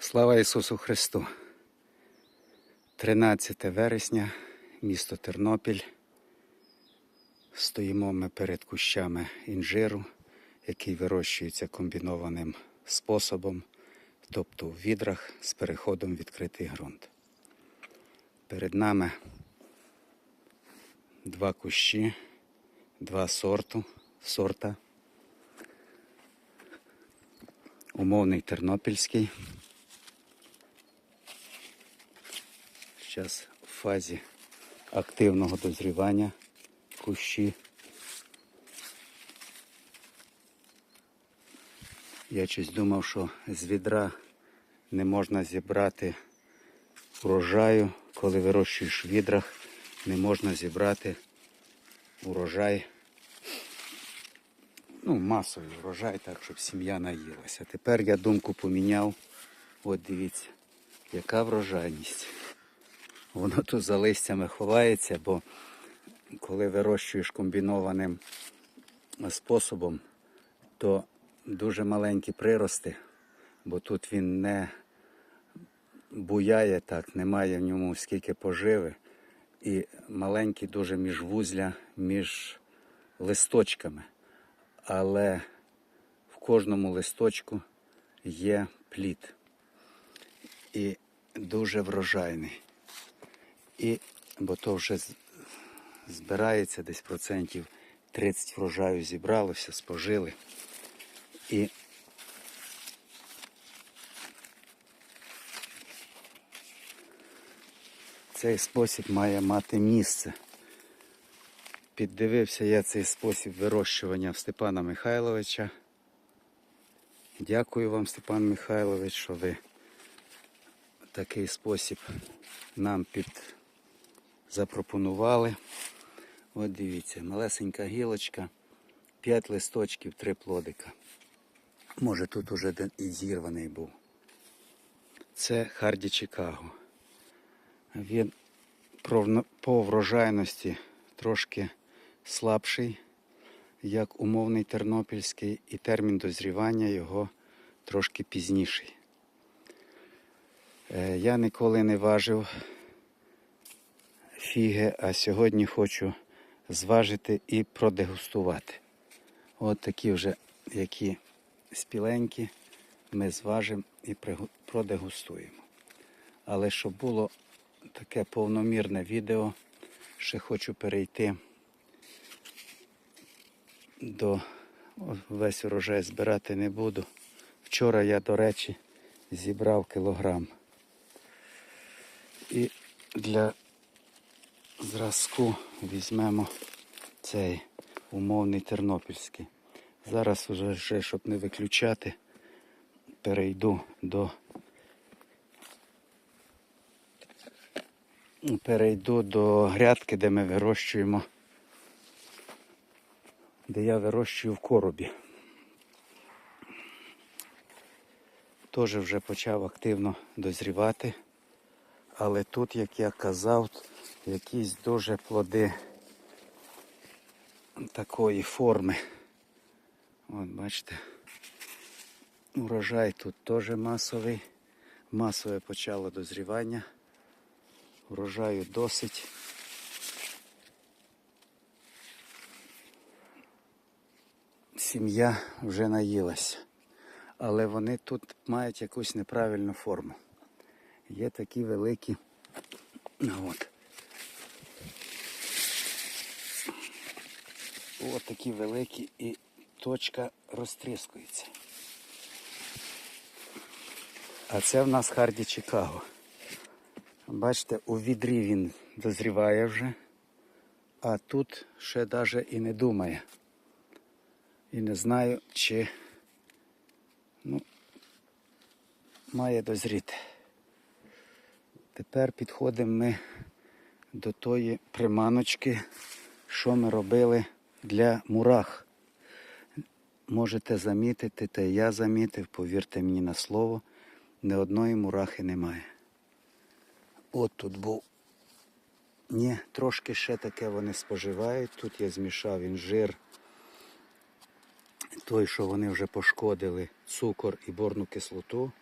Слава Ісусу Христу! 13 вересня, місто Тернопіль. Стоїмо ми перед кущами інжиру, який вирощується комбінованим способом, тобто в відрах з переходом в відкритий ґрунт. Перед нами два кущі, два сорту, сорта. Умовний тернопільський. Зараз в фазі активного дозрівання кущі. Я щось думав, що з відра не можна зібрати урожаю, коли вирощуєш в відрах, не можна зібрати урожай, ну, масовий урожай, так, щоб сім'я наїлася. Тепер я думку поміняв. От дивіться, яка врожайність. Воно тут за листями ховається, бо коли вирощуєш комбінованим способом, то дуже маленькі прирости, бо тут він не буяє так, немає в ньому скільки поживи. І маленькі дуже міжвузля між листочками. Але в кожному листочку є плід. І дуже врожайний. І, бо то вже збирається десь процентів 30 врожаю зібралося, спожили. І цей спосіб має мати місце. Піддивився я цей спосіб вирощування в Степана Михайловича. Дякую вам, Степан Михайлович, що ви такий спосіб нам під запропонували. От дивіться, малесенька гілочка, 5 листочків, 3 плодика. Може тут уже і зірваний був. Це Харді Чикаго. Він по врожайності трошки слабший, як умовний тернопільський, і термін дозрівання його трошки пізніший. Е, Я ніколи не важив фіги, а сьогодні хочу зважити і продегустувати. От такі вже, які спіленькі, ми зважимо і продегустуємо. Але щоб було таке повномірне відео, ще хочу перейти до весь урожай збирати не буду. Вчора я, до речі, зібрав кілограм. І для зразку візьмемо цей умовний тернопільський. Зараз вже, щоб не виключати, перейду до перейду до грядки, де ми вирощуємо, де я вирощую в коробі. Теж вже почав активно дозрівати. Але тут, як я казав, якісь дуже плоди такої форми. От бачите, урожай тут теж масовий. Масове почало дозрівання. Урожаю досить. Сім'я вже наїлася. Але вони тут мають якусь неправильну форму. Є такі великі. От. От такі великі і точка розтріскується. А це в нас Харді Чикаго. Бачите, у відрі він дозріває вже, а тут ще навіть і не думає. І не знаю, чи ну, має дозріти. Тепер підходимо ми до тої приманочки, що ми робили для мурах. Можете замітити, та я замітив, повірте мені на слово, ні одної мурахи немає. От тут був. Ні, трошки ще таке вони споживають. Тут я змішав інжир, той, що вони вже пошкодили, цукор і борну кислоту.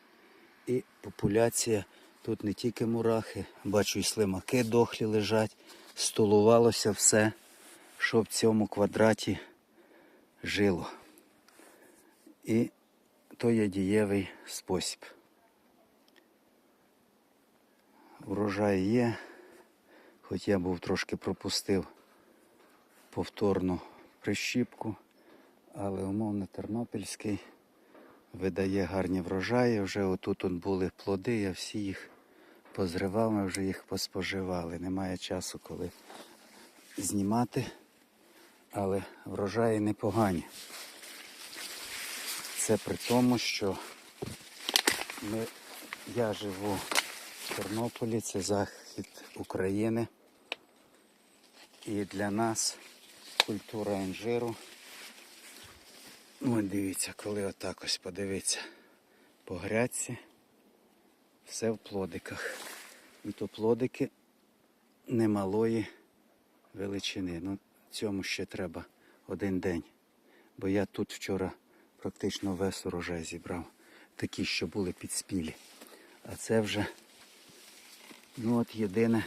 І популяція тут не тільки мурахи, бачу і слимаки дохлі лежать. Столувалося все, що в цьому квадраті жило. І то є дієвий спосіб. Врожай є, хоч я був трошки пропустив повторну прищіпку, але умовно Тернопільський видає гарні врожаї. Вже отут он були плоди, я всі їх позривав, ми вже їх поспоживали. Немає часу, коли знімати, але врожаї непогані. Це при тому, що ми, я живу в Тернополі, це захід України. І для нас культура інжиру. Ну, от дивіться, коли отак ось подивіться по грядці, все в плодиках. І то плодики немалої величини. Ну, цьому ще треба один день. Бо я тут вчора практично весь урожай зібрав. Такі, що були підспілі. А це вже, ну от єдине,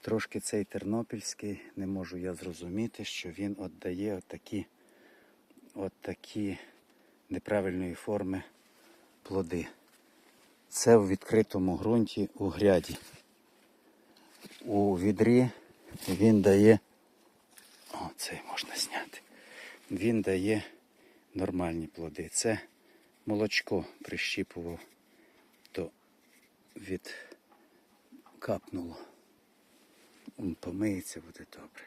трошки цей тернопільський, не можу я зрозуміти, що він отдає отакі, от такі неправильної форми плоди. Це в відкритому ґрунті у гряді. У відрі він дає. О, цей можна зняти. Він дає нормальні плоди. Це молочко прищіпував, то від капнуло. Помиється, буде добре.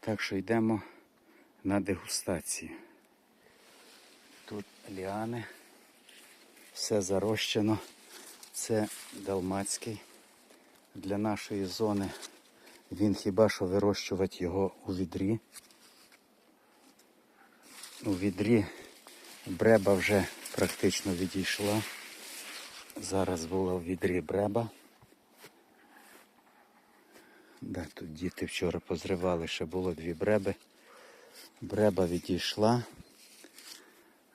Так що йдемо на дегустацію. Тут ліани, все зарощено. Це далмацький. Для нашої зони він хіба що вирощувати його у відрі. У відрі бреба вже практично відійшла. Зараз була в відрі бреба. Да, тут діти вчора позривали, ще було дві бреби. Бреба відійшла.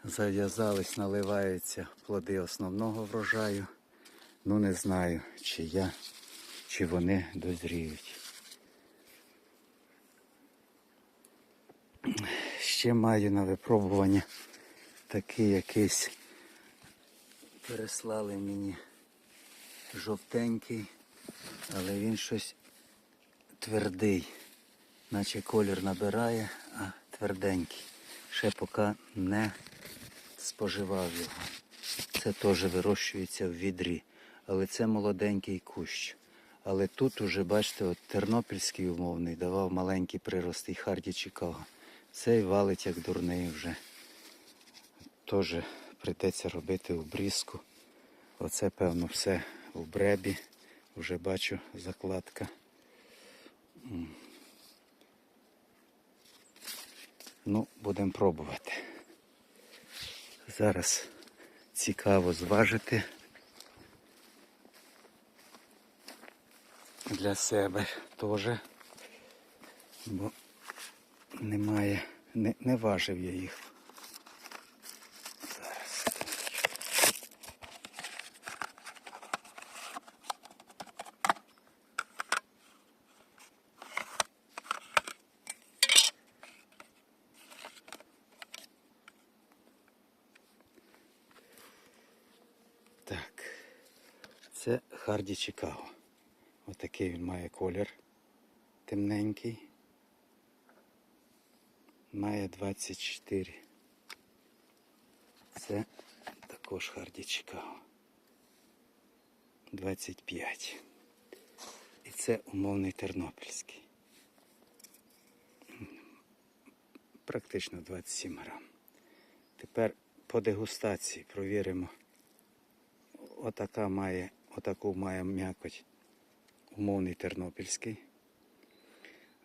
Зав'язались, наливаються плоди основного врожаю. Ну не знаю, чи я, чи вони дозріють. Ще маю на випробування такий якийсь переслали мені жовтенький, але він щось твердий, наче колір набирає, а тверденький. Ще поки не споживав його. Це теж вирощується в відрі, але це молоденький кущ. Але тут уже, бачите, от тернопільський умовний давав маленький прирост і Харді Чикаго. Цей валить як дурний вже. Теж прийдеться робити обрізку. Оце, певно, все в бребі. Вже бачу закладка. Ну, будемо пробувати. Зараз цікаво зважити для себе теж, бо немає, не, не важив я їх. Так, це Харді Чикаго. Отакий він має колір темненький. Має 24. Це також Харді Чикаго. 25. І це умовний тернопільський. Практично 27 грам. Тепер по дегустації провіримо. Отака має, отаку має м'якоть умовний тернопільський.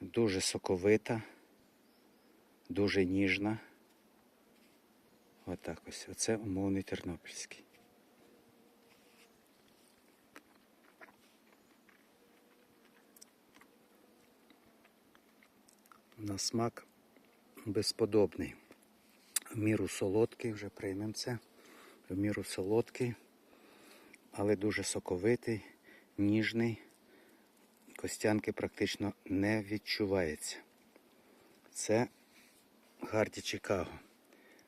Дуже соковита, дуже ніжна. Отак ось. Оце умовний тернопільський. На смак безподобний. В міру солодкий, вже приймемо це. В міру солодкий. але дуже соковитий, ніжний. Костянки практично не відчувається. Це Харді Чикаго.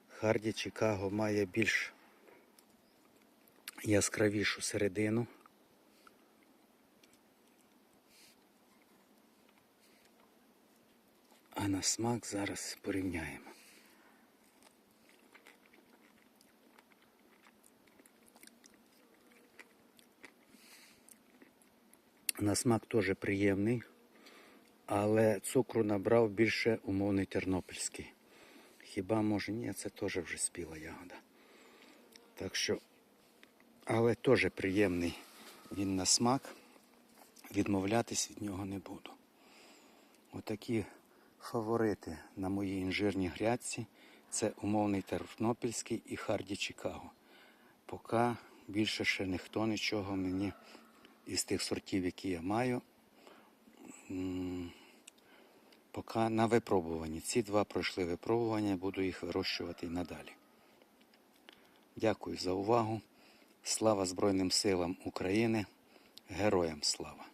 Харді Чикаго має більш яскравішу середину. А на смак зараз порівняємо. На смак теж приємний, але цукру набрав більше умовний тернопільський. Хіба може ні, це теж вже спіла ягода. Так що, але теж приємний він на смак. Відмовлятись від нього не буду. Отакі фаворити на моїй інжирній грядці. Це умовний тернопільський і Харді Чикаго. Поки більше ще ніхто нічого мені із тих сортів, які я маю, поки на випробуванні. Ці два пройшли випробування, буду їх вирощувати і надалі. Дякую за увагу. Слава Збройним силам України. Героям слава!